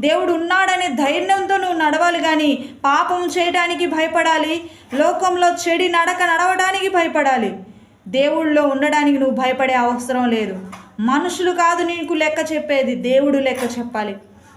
దేవుడు ఉన్నాడనే ధైర్యంతో నువ్వు నడవాలి కానీ పాపం చేయడానికి భయపడాలి లోకంలో చెడి నడక నడవడానికి భయపడాలి. దేవుళ్ళో ఉండడానికి నువ్వు భయపడే అవసరం లేదు. మనుషులు కాదు నీకు లెక్క చెప్పేది దేవుడు లెక్క చెప్పాలి.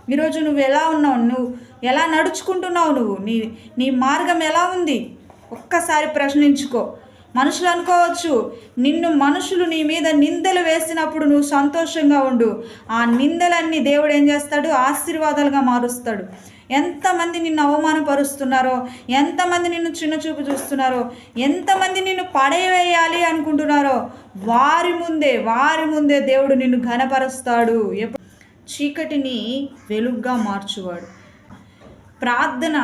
ఈరోజు నువ్వు ఎలా ఉన్నావు? నువ్వు ఎలా నడుచుకుంటున్నావు నువ్వు? నీ నీ మార్గం ఎలా ఉంది? ఒక్కసారి ప్రశ్నించుకో. మనుషులు అనుకోవచ్చు. నిన్ను మనుషులు నీ మీద నిందలు వేసినప్పుడు నువ్వు సంతోషంగా ఉండు. ఆ నిందలన్నీ దేవుడు ఏం చేస్తాడు? ఆశీర్వాదాలుగా మారుస్తాడు. ఎంతమంది నిన్ను అవమానపరుస్తున్నారో ఎంతమంది నిన్ను చిన్న చూపు చూస్తున్నారో ఎంతమంది నిన్ను పడేవేయాలి అనుకుంటున్నారో వారి ముందే వారి ముందే దేవుడు నిన్ను ఘనపరుస్తాడు. ఎప్పుడు చీకటిని వెలుగ్గా మార్చువాడు. ప్రార్థన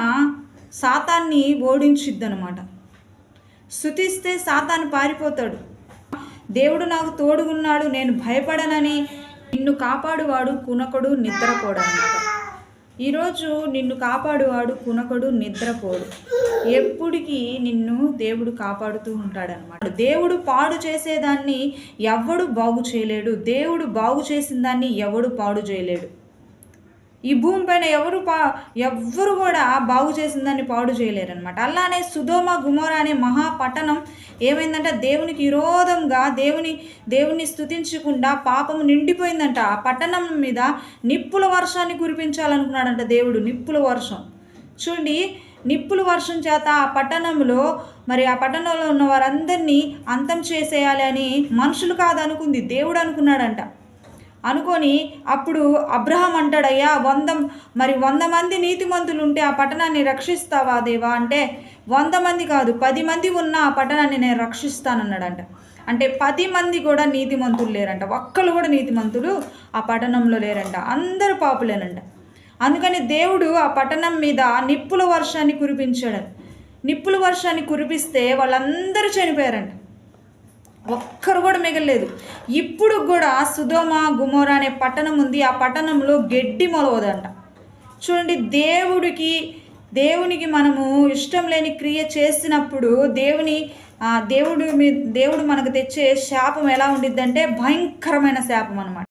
సాతాన్ని ఓడించిద్దనమాట. శుతిస్తే సాతాను పారిపోతాడు. దేవుడు నాకు తోడుగున్నాడు నేను భయపడనని నిన్ను కాపాడువాడు కునకుడు నిద్రపోడు ఈరోజు నిన్ను కాపాడువాడు కునకుడు నిద్రపోడు. ఎప్పటికీ నిన్ను దేవుడు కాపాడుతూ ఉంటాడనమాట దేవుడు పాడు చేసేదాన్ని ఎవడు బాగు చేయలేడు. దేవుడు బాగు చేసిన దాన్ని ఎవడు పాడు చేయలేడు. ఈ భూమి పైన ఎవరు పా ఎవ్వరు కూడా బాగు చేసిందని పాడు చేయలేరు అనమాట అలానే సుధోమ గుమోర అనే మహాపట్టణం ఏమైందంటే దేవునికి విరోధంగా దేవుని దేవుని స్తుతించకుండా పాపము నిండిపోయిందంట. ఆ పట్టణం మీద నిప్పుల వర్షాన్ని కురిపించాలనుకున్నాడంట దేవుడు నిప్పుల వర్షం. చూడండి నిప్పుల వర్షం చేత ఆ పట్టణంలో మరి ఆ పట్టణంలో ఉన్న వారందరినీ అంతం చేసేయాలి అని మనుషులు కాదనుకుంది దేవుడు అనుకున్నాడంట. అనుకొని అప్పుడు అబ్రహం అంటాడయ్యా వంద మరి వంద మంది నీతిమంతులు ఉంటే ఆ పట్టణాన్ని రక్షిస్తావా దేవా? అంటే వంద మంది కాదు పది మంది ఉన్న ఆ పట్టణాన్ని నేను రక్షిస్తానన్నాడంట. అంటే పది మంది కూడా నీతిమంతులు లేరంట. ఒక్కరు కూడా నీతిమంతులు ఆ పట్టణంలో లేరంట. అందరూ పాపులేనంట. అందుకని దేవుడు ఆ పట్టణం మీద నిప్పుల వర్షాన్ని కురిపించాడు. నిప్పుల వర్షాన్ని కురిపిస్తే వాళ్ళందరూ చనిపోయారంట. ఒక్కరు కూడా మిగలలేదు. ఇప్పుడు కూడా సుధోమ గుమోర అనే పట్టణం ఉంది. ఆ పట్టణంలో గడ్డి మొలవదంట. చూడండి దేవుడికి దేవునికి మనము ఇష్టం లేని క్రియ చేసినప్పుడు దేవుని దేవుడు మీ దేవుడు మనకు తెచ్చే శాపం ఎలా ఉండిద్దంటే భయంకరమైన శాపం అనమాట